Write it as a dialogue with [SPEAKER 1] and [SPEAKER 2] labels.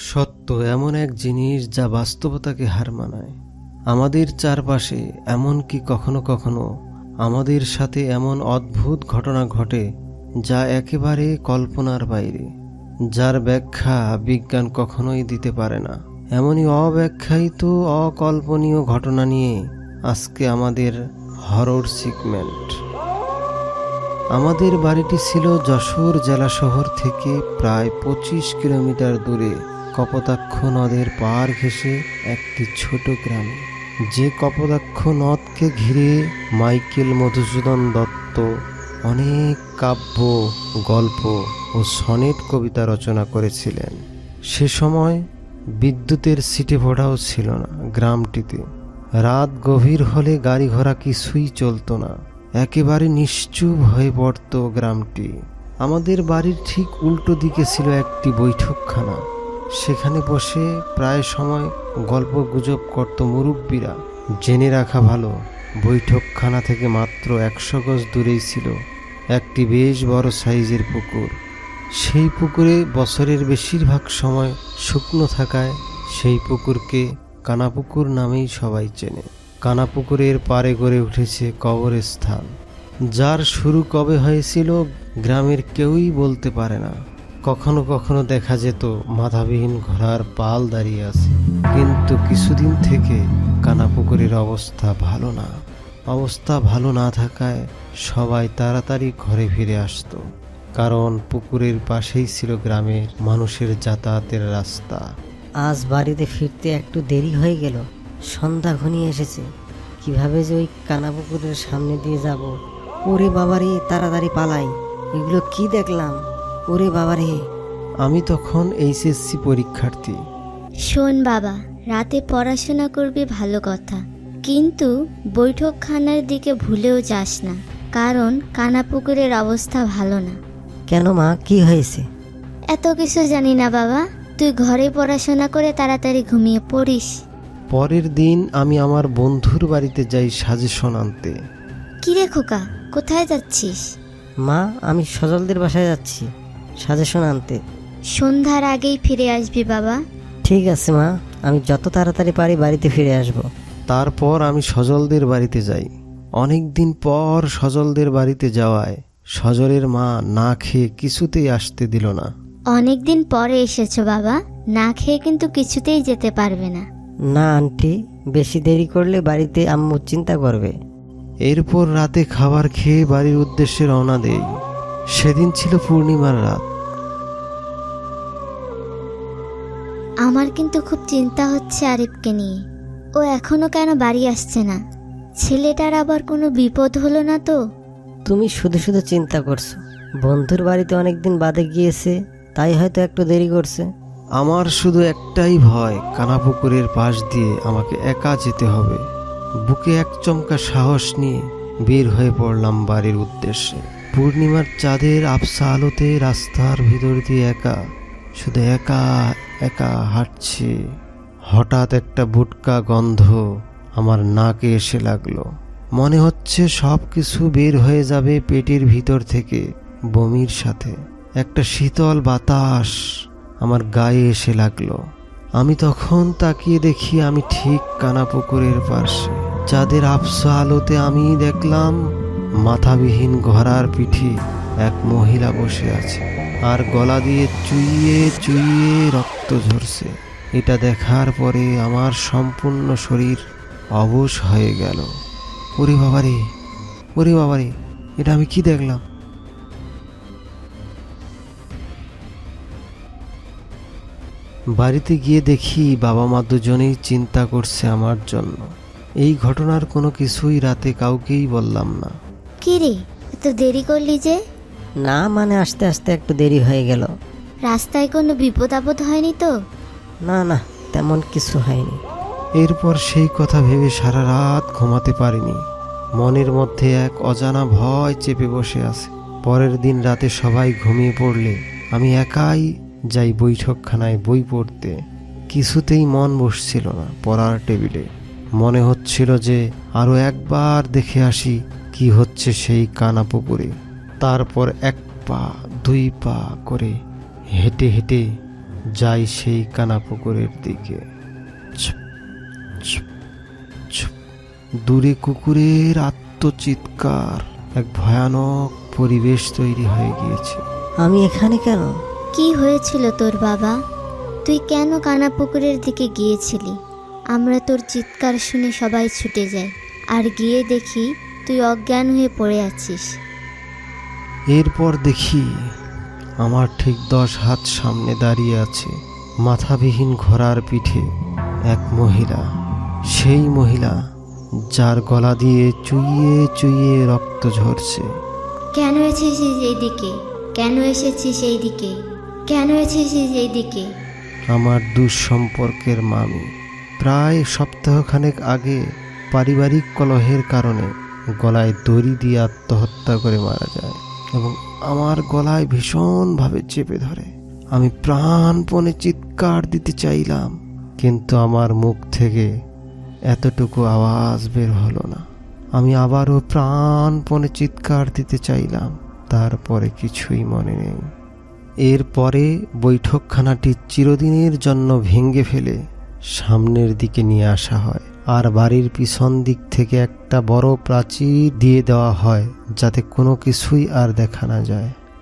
[SPEAKER 1] সত্য এমন এক জিনিস যা বাস্তবতাকে হার মানায়। আমাদের চারপাশে এমন কি কখনো কখনো আমাদের সাথে এমন অদ্ভুত ঘটনা ঘটে যা একেবারে কল্পনার বাইরে, যার ব্যাখ্যা বিজ্ঞান কখনোই দিতে পারে না। এমনই অব্যাখ্যায়িত অকল্পনীয় ঘটনা নিয়ে আজকে আমাদের হরর সিগমেন্ট। আমাদের বাড়িটি ছিল যশোর জেলা শহর থেকে প্রায় পঁচিশ কিলোমিটার দূরে। কপোতাক্ষ নদের পার ঘেঁষে একটি ছোট গ্রামে। যে কপোতাক্ষ নদকে ঘিরে মাইকেল মধুসূদন দত্ত অনেক কাব্য, গল্প ও সনেট কবিতা রচনা করেছিলেন। সে সময় বিদ্যুতের সিটে ভোটাও ছিল না গ্রামটিতে। রাত গভীর হলে গাড়ি ঘোড়া কিছুই চলতো না। একেবারে নিশ্চুপ হয়ে পড়ত গ্রামটি। আমাদের বাড়ির ঠিক উল্টো দিকে ছিল একটি বৈঠকখানা। সেখানে বসে প্রায় সময় গল্প গুজব করত মুরব্বীরা। জেনে রাখা ভালো, বৈঠকখানা থেকে মাত্র একশো গজ দূরেই ছিল একটি বেশ বড় সাইজের পুকুর। সেই পুকুরে বছরের বেশিরভাগ সময় শুকনো থাকায় সেই পুকুরকে কানাপুকুর নামেই সবাই চেনে। কানাপুকুরের পারে গড়ে উঠেছে কবরস্থান। যার শুরু কবে হয়েছিল গ্রামের কেউই বলতে পারে না। কখনো কখনো দেখা যেত মাথাবিহীন ঘোড়ার পাল দাঁড়িয়ে আছে। কিন্তু কিছুদিন থেকে কানাপুকুরের অবস্থা ভালো না। অবস্থা ভালো না থাকায় সবাই তাড়াতাড়ি ঘরে ফিরে আসতো। কারণ পুকুরের পাশেই ছিল গ্রামের মানুষের যাতায়াতের রাস্তা।
[SPEAKER 2] আজ বাড়িতে ফিরতে একটু দেরি হয়ে গেল। সন্ধ্যা ঘনিয়ে এসেছে। কীভাবে যে ওই কানাপুকুরের সামনে দিয়ে যাব? ওরে বাবারে, তাড়াতাড়ি পালাই। এগুলো কি দেখলাম? ওরে বাবারে
[SPEAKER 1] আমি তখন এইচএসসি পরীক্ষার্থী।
[SPEAKER 3] শোন বাবা রাতে পড়াশোনা করবি ভালো কথা কিন্তু বৈঠকখানার দিকে ভুলেও যাস না কারণ কানাপুকুরের অবস্থা ভালো না।
[SPEAKER 2] কেন মা? কি হয়েছে?
[SPEAKER 3] এত কিছু জানি না বাবা তুই ঘরে পড়াশোনা করে তাড়াতাড়ি ঘুমিয়ে পড়িস।
[SPEAKER 1] পরের দিন আমি আমার বন্ধুর বাড়িতে যাই সাজেশন আনতে।
[SPEAKER 3] কিরে খোকা কোথায় যাচ্ছিস?
[SPEAKER 2] মা আমি সজলদের বাসায় যাচ্ছি। সাজেশন আনতে।
[SPEAKER 3] সন্ধ্যার আগেই ফিরে আসবি বাবা।
[SPEAKER 2] ঠিক আছে মা আমি যত তাড়াতাড়ি পারি বাড়িতে ফিরে আসব।
[SPEAKER 1] তারপর আমি সজলদের বাড়িতে যাই। অনেক দিন পর সজলদের বাড়িতে যাওয়ায় সজলের মা না খেয়ে কিছুতেই আসতে দিল না।
[SPEAKER 3] অনেক দিন পরে এসেছ বাবা না খেয়ে কিন্তু কিছুতেই যেতে পারবে না।
[SPEAKER 2] না আন্টি বেশি দেরি করলে বাড়িতে আম্মু চিন্তা করবে।
[SPEAKER 1] এরপর রাতে খাবার খেয়ে বাড়ির উদ্দেশ্যে রওনা দেই। সেদিন ছিল পূর্ণিমার রাত।
[SPEAKER 3] আমার কিন্তু খুব চিন্তা হচ্ছে আরিফকে নিয়ে। ও এখনও কেন বাড়ি আসছে না? ছেলেটার আবার কোনো বিপদ হলো না তো?
[SPEAKER 2] তুমি শুধু শুধু চিন্তা করছ। বন্ধুর বাড়িতে অনেকদিন বাদে গিয়েছে তাই হয়তো একটু দেরি করছে।
[SPEAKER 1] আমার শুধু একটাই ভয় কানাপুকুরের পাশ দিয়ে আমাকে একা যেতে হবে। বুকে এক চমকা সাহস নিয়ে বের হয়ে পড়লাম বাড়ির উদ্দেশ্যে। পূর্ণিমার চাঁদের আবসা আলোতে রাস্তার ভিতর দিয়ে একা, শুধু একা একা হাঁটছি। হঠাৎ একটা বুটকা গন্ধ আমার নাকে এসে লাগল। মনে হচ্ছে সব কিছু বের হয়ে যাবে পেটের ভিতর থেকে, বমির সাথে। একটা শীতল বাতাস আমার গায়ে এসে লাগল। আমি তখন তাকিয়ে দেখি আমি ঠিক কানাপুকুরের পাশে। চাঁদের আবসা আলোতে আমি দেখলাম মাথাবিহীন ঘোড়ার পিঠে এক মহিলা বসে আছে। আর গলা দিয়ে চুইয়ে চুইয়ে রক্ত ঝরছে। এটা দেখার পরে আমার সম্পূর্ণ শরীর অবশ হয়ে গেল। ওরে বাবারে ওরে বাবারে, এটা আমি কি দেখলাম? বাড়িতে গিয়ে দেখি বাবা মা দুজনেই চিন্তা করছে আমার জন্য। এই ঘটনার কোনো কিছুই রাতে কাউকেই বললাম না।
[SPEAKER 3] কি রে? এত দেরি করলি যে?
[SPEAKER 2] না মানে আস্তে আস্তে একটু দেরি হয়ে গেল।
[SPEAKER 3] রাস্তায় কোনো বিপদ আপদ হয়নি তো?
[SPEAKER 2] না না তেমন কিছু হয়নি।
[SPEAKER 1] এরপর সেই কথা ভেবে সারা রাত ঘুমাতে পারিনি। মনের মধ্যে এক অজানা ভয় চেপে বসে আছে। পরের দিন রাতে সবাই ঘুমিয়ে পড়লে আমি একাই যাই বৈঠকখানায় বই পড়তে। কিছুতেই মন বসছিল না পড়ার টেবিলে। মনে হচ্ছিল যে আরও একবার দেখে আসি কি হচ্ছে সেই কানা পুকুরে? তারপর এক পা দুই পা করে হেঁটে হেঁটে যাই সেই কানাপুকুরের দিকে। ছুপ, ছুপ, ছুপ। দূরে কুকুরের আত্মচিৎকার এক ভয়ানক পরিবেশ তৈরি হয়ে গিয়েছে।
[SPEAKER 2] আমি এখানে কেন?
[SPEAKER 3] কি হয়েছিল তোর বাবা? তুই কেন কানাপুকুরের দিকে গিয়েছিলি? আমরা তোর চিৎকার শুনে সবাই ছুটে যাই আর গিয়ে দেখি তুই অজ্ঞান হয়ে পড়ে আছিস।
[SPEAKER 1] এরপর দেখি আমার ঠিক দশ হাত সামনে দাঁড়িয়ে আছে মাথাবিহীন ঘোড়ার পিঠে এক মহিলা। সেই মহিলা যার গলা দিয়ে চুইয়ে চুইয়ে রক্ত ঝরছে।
[SPEAKER 3] কেন এসেছিস এইদিকে? কেন এসেছিস এইদিকে? কেন এসেছিস এইদিকে?
[SPEAKER 1] আমার দুঃসম্পর্কের মামি। প্রায় সপ্তাহখানেক আগে পারিবারিক কলহের কারণে গলায় দড়ি দিয়ে আত্মহত্যা করে মারা যায় এবং আমার গলায় ভীষণভাবে চেপে ধরে। আমি প্রাণপণে চিৎকার দিতে চাইলাম, কিন্তু আমার মুখ থেকে এতটুকু আওয়াজ বের হলো না। আমি আবারও প্রাণপণে চিৎকার দিতে চাইলাম, তারপরে কিছুই মনে নেই। এরপরে বৈঠকখানাটি চিরদিনের জন্য ভেঙে ফেলে সামনের দিকে নিয়ে আসা হয়। আর বাড়ির পিছন দিক থেকে একটা বড় প্রাচীর দিয়ে দেওয়া হয়, যাতে কোনো কিছুই আর দেখা না যায়।